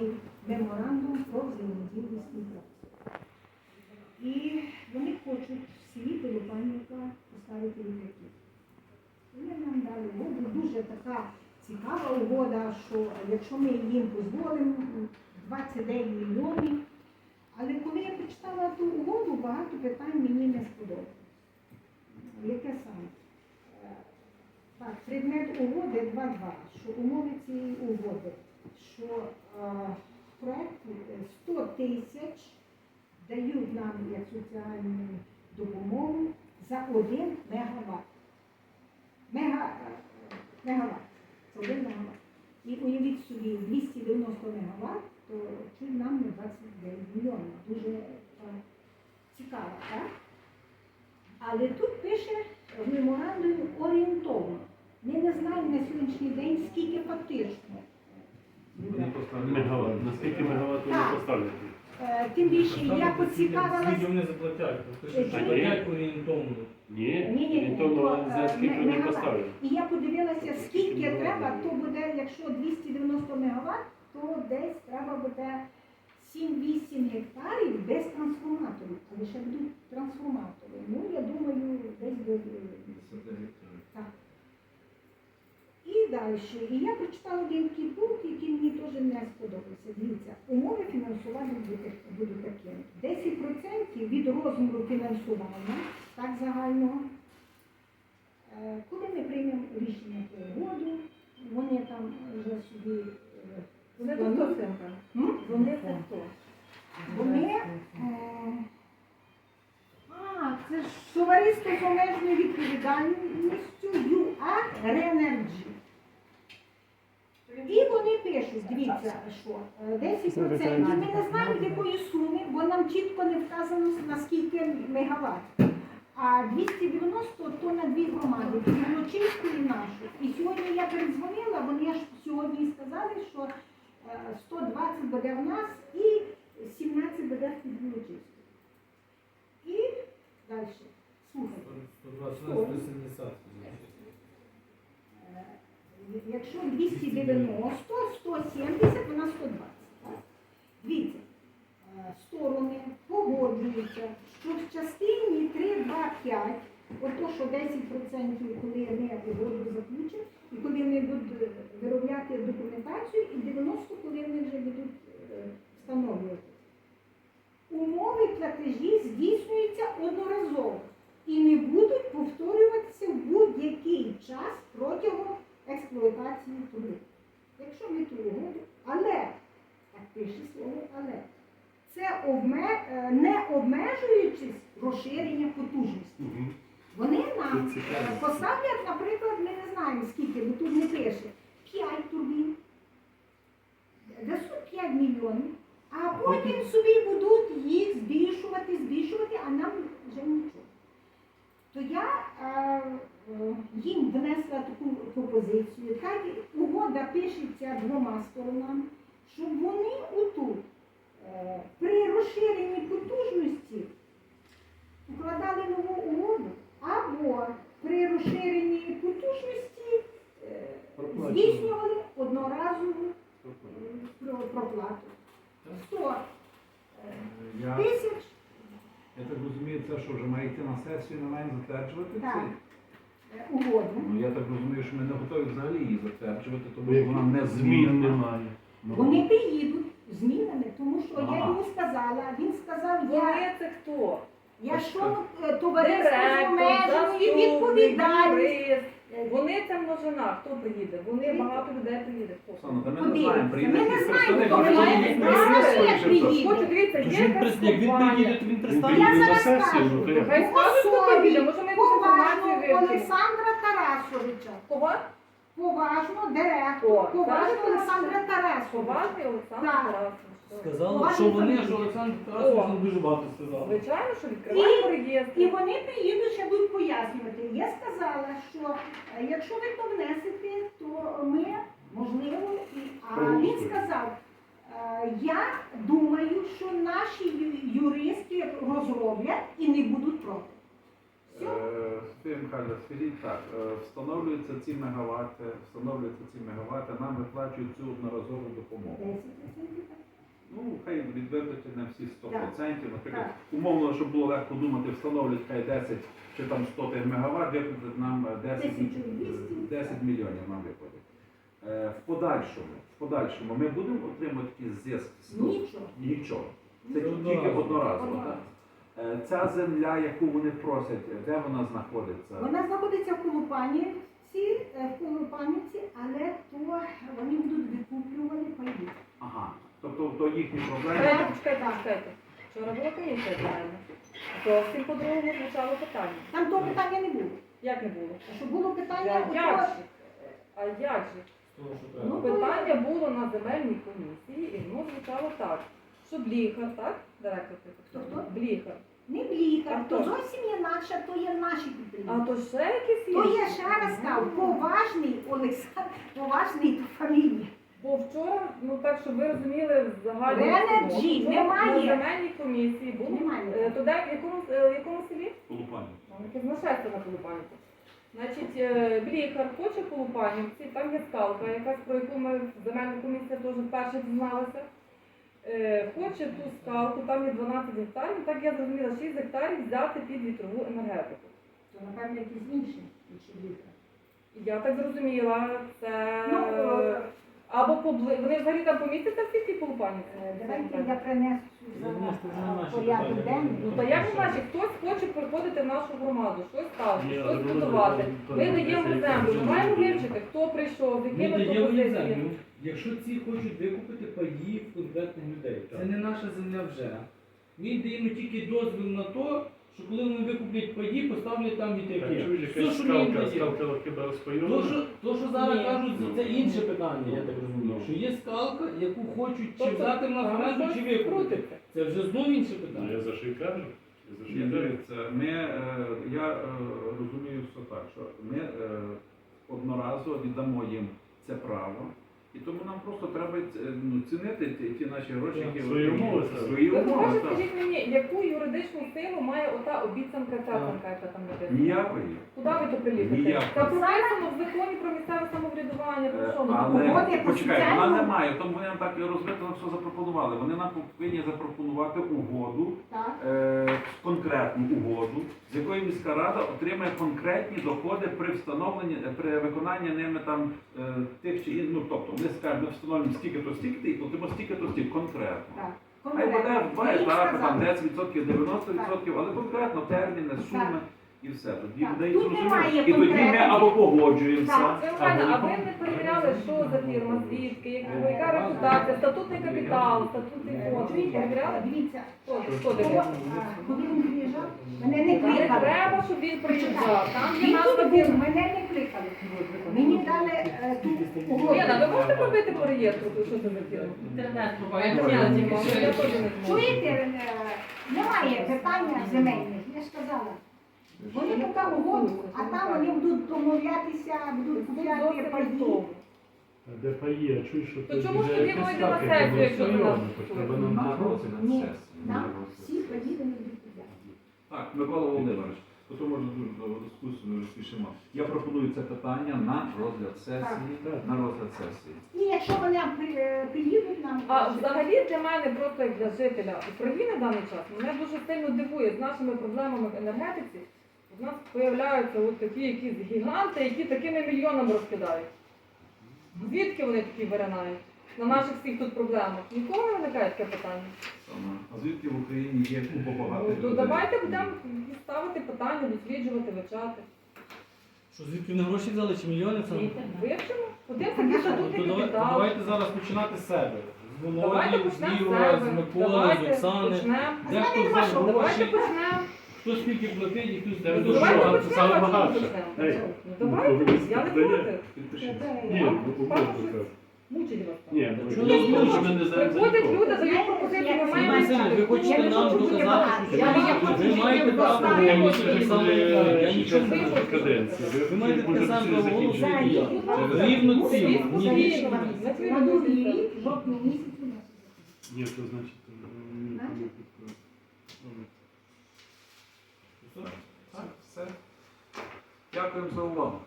і меморандум про взаємодію співпрацю. І вони хочуть в селі Пилипанівка поставити літаки. Вони нам дали угоду, дуже така цікава угода, що якщо ми їм дозволимо 29 мільйонів. Але коли я прочитала ту угоду, багато питань мені не сподобалося. Яке саме? Е, Так, предмет угоди 2.2, що умови цієї угоди, що е, в проєкті 100 тисяч дають нам як соціальну допомогу за 1 мегаватт. Мега, е, мегаватт. Це 1 мегаватт. І уявіть собі, 290 мегаватт, то чуть нам не 29 мільйонів. Дуже е, цікаво, так? Але тут пише в меморандумі орієнтовно. Ми не знаємо на сьогоднішній день, скільки фактично. Вони поставили Мегаватт. Наскільки мегаватт вони Так. поставлять? Е, Тим більше я Скільки поцікавилася. вони заплатять? Тобто, що Ні. заплатять орієнтовно. Ні, Ні, ні, він то за е, скільки вони мегаватт. поставлять. І я подивилася, скільки треба, то буде, якщо 290 мегаватт, то десь треба буде 7-8 гектарів без трансформаторів. А лише будуть трансформатори. Ну, я думаю, десь до Так. І далі. І я прочитала один такий пункт, який мені теж не сподобався. Дивіться, умови фінансування будуть, такі. 10% від розміру фінансування, так загального. Е, Коли ми приймемо рішення про угоду, вони там вже собі е, Вони то хто це? Вони це хто? Вони. А, це ж товариство з обмеженою відповідальністю ЮА Ренерджі. Пишуть, дивіться, що е, 10%, ми не знаємо якої суми, бо нам чітко не вказано наскільки мегаватт. А 290 то на дві громади, Білочиську і нашу. І сьогодні я передзвонила, вони ж сьогодні сказали, що е, 120 буде в нас і 17 буде в Білочиську. І далі. Слухайте. 120 170. Е, Якщо 290, 170, вона 120. так? Дивіться, е, сторони погоджуються, що в частині 3, 2, 5, ото що 10% коли вони угоду заключать, і коли вони будуть е, виробляти документацію, і 90, коли вони вже будуть е, встановлювати. Умови платежі здійснюються одноразово і не будуть повторюватися в будь-який час протягом експлуатації труби. Якщо ми ту угоду, але, так пише слово але, це обме, е, не обмежуючись розширенням потужності. Мгм. Вони нам е, поставлять, наприклад, ми не знаємо скільки, бо тут не пише, 5 турбін, дадуть 5 мільйонів, а потім собі будуть їх збільшувати, збільшувати, а нам вже нічого. То я е, е, їм внесла таку пропозицію, хай угода пишеться двома сторонами, щоб вони отут е, при розширенні потужності укладали нову угоду, або при розширенні потужності е, здійснювали одноразову проплату. 100 е, тисяч. я так розумію, це що вже має йти на сесію, ми маємо затверджувати Так. це? Угоду. Ну я так розумію, що ми не готові взагалі її затверджувати, тому що вона не Змін змінена. немає. Ну, Вони приїдуть змінами, тому що я Ага. йому сказала, він сказав, я, Вони це хто? я що е, товариство з обмеженою заступник, відповідальністю. юрист. Вони це множина. Хто приїде? Вони багато людей приїде. Хто? Оксана, та ми не Подивіться. знаємо, приїде Ми не якийсь знаємо, представник, хто може, приїде. він Ми приїде, знаємо, як приїде. Хочу дивіться, є він прис- як він. Я зараз сесію, скажу. ну? Хай скажуть, хто приїде, може ми вивчимо. Олександра Тарасовича. Кого? Поважно директор. О, Поважно так. Олександра Тарасовича. Поважний Олександр Так. Тарасович. Сказали, що вони, що Олександр Тарасович ну, дуже багато сказав. Звичайно, що відкриваємо реєстр. І вони приїдуть, ще будуть пояснювати. Я сказала, що е, якщо ви то внесете, то ми можливо і а він сказав. е, Я думаю, що наші ю- юристи розроблять і не будуть проти. Все. Е, скажіть так, е, встановлюються ці мегавати, встановлюються ці мегавати, нам виплачують цю одноразову допомогу. 10% Ну, хай відведете на всі 100%. Наприклад, Так. умовно, щоб було легко думати, встановлять хай 10 чи там 100 МВт, виплатить нам 10, 10 мільйонів нам виплатить. Е, В подальшому, в подальшому ми будемо отримувати зиск з? Нічого. Нічого. Це тільки одноразово. так? Е, Ця земля, яку вони просять, де вона знаходиться? Вона знаходиться в Колупанівці, е, в Колупанівці, але то вони будуть викуплювати паї. Ага. Тобто то їхні проблеми. Чекайте, чекайте. Вчора була комісія загальна. Зовсім по-другому звучало питання. Там того питання не було. Як не було? А Що було питання, Я- Як же? А як же? Ну, питання було на земельній комісії, і воно звучало так. Що Бліхар, так? Директор хто? Бліхар. Не бліка, А то зовсім є наша, то є наші А то ще якісь То інші? є ще раз сказав, поважний Олександр, поважний то фамілія. Бо вчора, ну так, щоб ви розуміли, в загальному Energy вчора немає. на земельній комісії було Немає. е, то де, в якому, е, в якому селі? Полупані. Там якесь нашестя на Полупанівці. Значить, е, Бліхар хоче Полупанівці, там є скалка, якась про яку ми в земельній комісії теж вперше дізналися. Е, Хоче ту скалку, там є 12 гектарів, так я зрозуміла, 6 гектарів взяти під вітрову енергетику. То, напевно, якісь інші, бліка. Я так зрозуміла, це Ну, е, або побли... вони взагалі там помістяться всі ті Полупанівці? Е, Давайте я принесу наші порядок денний. Ну, та як не значить, хтось хоче приходити в нашу громаду, щось ставити, щось будувати. Ми даємо землю, ми маємо вивчити, хто прийшов, з якими пропозиціями. Якщо ці хочуть викупити паї в конкретних людей. Це Так. не наша земля вже. Ми даємо тільки дозвіл на те, що коли вони викуплять паї, поставлять там вітряки. чуєш, Все, якась що ми їм скалка, даємо. скалка хіба То, розпайована? що, то, що зараз Ні. кажуть, це інше питання, я так розумію. Ну. Що є скалка, яку хочуть чи Тобто, взяти на щось чи викупити. Це вже знову інше Ну, питання. Я за що й кажу. Я за що й Ні, кажу. дивіться, ми, е, я е, розумію все так, що ми е, одноразово віддамо їм це право, і тому нам просто треба е, ну, цінити ті, ті наші гроші, які свої ви- умови свої Ви умови. може так. скажіть мені, яку юридичну силу має ота обіцянка цяцянка, яка там написана? Ніякої. Куди ви то приліпите? Ніякої. Та прописано в законі про місцеве самоврядування, Але почекай, вона соціальному- немає, тому вони нам так і розбито все запропонували. Вони нам повинні запропонувати угоду, е, конкретну угоду, з якої міська рада отримає конкретні доходи при встановленні, при виконанні ними там е, тих чи ін- ну тобто ми скажемо, ми встановлюємо стільки то стільки і платимо стільки то стільки конкретно. Так. Хай буде в два етапи, там 10%, 90%, але конкретно терміни, суми і все. Тоді Так. буде Тут немає І тоді ми конкретики. або погоджуємося. Так. Це нормально, а ви не перевіряли, що за фірма, звідки, яка- яка репутація, статутний капітал, статутний фонд. Ви перевіряли? Дивіться, Хто, хто Хто, таке? а, коли він приїжджав, мене не Не кликали. треба, щоб він приїжджав. Там є Він назва тут був, фірми. мене не кликали. Мені дали е, ту угоду. Лена, ви можете пробити по реєстру, що це за фірма? Інтернет Я не знаю, я теж не зможу. Чуєте, е, немає питання земельних, я ж казала. Вони поки угоду, а там вони будуть домовлятися, будуть купляти тому. А Де паї, а чуєш, що То чому ж вже тоді якась ми йдемо на ставка, сесію, яка якщо нас розпайована, хоч треба нам На розгляд Ні. сесії. Там всі купляти. Так, Микола Володимирович, то може дуже довго дискусію ми розпишемо. Я пропоную це питання на розгляд сесії. Так. На розгляд сесії. І якщо вони при- е, приїдуть нам, А взагалі для мене, просто як для жителя України в даний час, мене дуже сильно дивує з нашими проблемами в енергетиці. У нас з'являються от такі якісь гіганти, які такими мільйонами розкидають. Звідки вони такі виринають? На наших всіх тут проблемах. Ніколи не виникає таке питання. А звідки в Україні є купа багатих Ну, людей? давайте будемо ставити питання, досліджувати, вивчати. Що звідки вони гроші взяли чи мільйони це? Вивчимо. Один такий Ну, то статутний капітал. Давайте зараз починати з себе. З Давайте з почнемо з Ігора, з себе. Миколи, з Давайте Оксани. почнемо. Де хто взяв? Давайте гроші, почнемо. Хто скільки платить і хто ви Давайте почнемо, саме а чому почнемо? Ну, Давайте, ну, я не проти. Ні, ну, мучить вас. Ні, Та ну, чого Приходять люди, дають пропозиції, ми маємо ви хочете нам доказати, що Я ви не хочу ви маєте право Ми так само, як я. Я нічого не хочу. Ви маєте те саме право. голосу, як і я. Рівно він ні. взагалі більше. ні на менше. на другий рік, жовтний місяць у нас. Ні, то значить, е, ні, Значить? не підходить. Так, все. Дякуємо за увагу.